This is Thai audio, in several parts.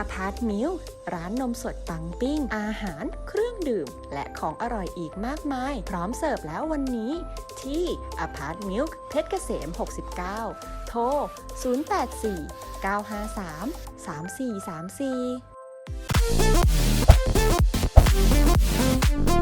อพาร์ตมิลร้านนมสดปังปิ้ง อาหาร เครื่องดื่ม และของอร่อยอีกมากมาย พร้อมเสิร์ฟแล้ววันนี้ ที่อพาร์ตมิลเพชรเกษม 69 โทร 084 953 3434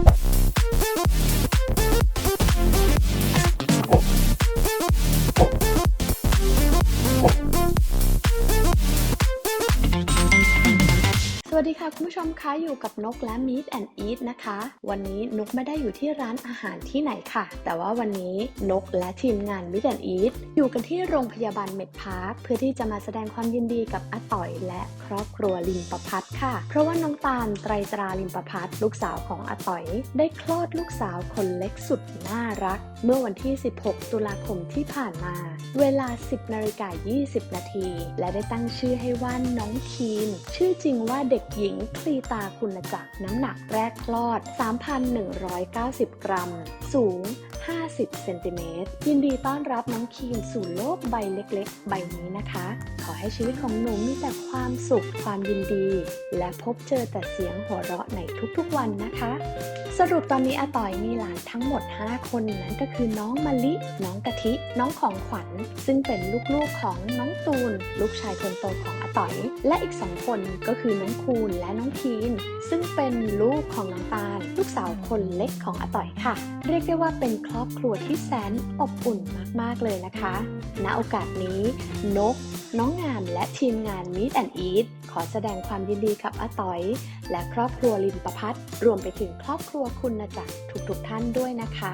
วัสดีค่ะคุณผู้ชมคะอยู่กับนกและ Meet and Eat นะคะ วันนี้นกไม่ได้อยู่ที่ร้านอาหารที่ไหนค่ะ แต่ว่าวันนี้นกและทีมงาน Meet and Eat อยู่กันที่โรงพยาบาลเมดพาร์คเพื่อที่จะมาแสดงความยินดีกับอาต่อย และครอบครัวลิมประพัฒน์ค่ะ เพราะว่าน้องตาลไตรตราลิมประพัฒน์ลูกสาวของอาต่อย ได้คลอดลูกสาวคนเล็กสุดน่ารักเมื่อวันที่ 16 ตุลาคมที่ผ่านมา เวลา 10นาฬิกา20 นาที และได้ตั้งชื่อให้ว่าน้องคีนชื่อจริงว่าเด็กหญิงคลีตาคุณจักรน้ำหนักแรกคลอด 3,190 กรัม สูง 50 เซนติเมตร ยินดีต้อนรับน้องคีนสู่โลกใบเล็กๆ ใบนี้นะคะ อให้ชีวิตของหนูมีแต่ความสุขความยินดี และพบเจอแต่เสียงหัวเราะในทุกๆวันนะคะ สรุปตอนนี้อาต่อยมีหลานทั้งหมด 5 คนนั้นก็คือน้องมะลิ น้องกะทิ น้องของขวัญ ซึ่งเป็นลูกๆของน้องตูน ลูกชายคนโตของอาต่อย และอีกสองคนก็คือน้องคูณและน้องทีน ซึ่งเป็นลูกของน้องตาล ลูกสาวคนเล็กของอาต่อยค่ะ เรียกได้ว่าเป็นครอบครัวที่แสนอบอุ่นมากๆเลยนะคะ ณโอกาสนี้นกน้องงามและทีมงาน Meet and Eat ขอแสดงความยินดีกับอาต๋อย และครอบครัวลิมประพัฒน์รวมไปถึงครอบครัวคุณจักรทุกๆท่านด้วยนะคะ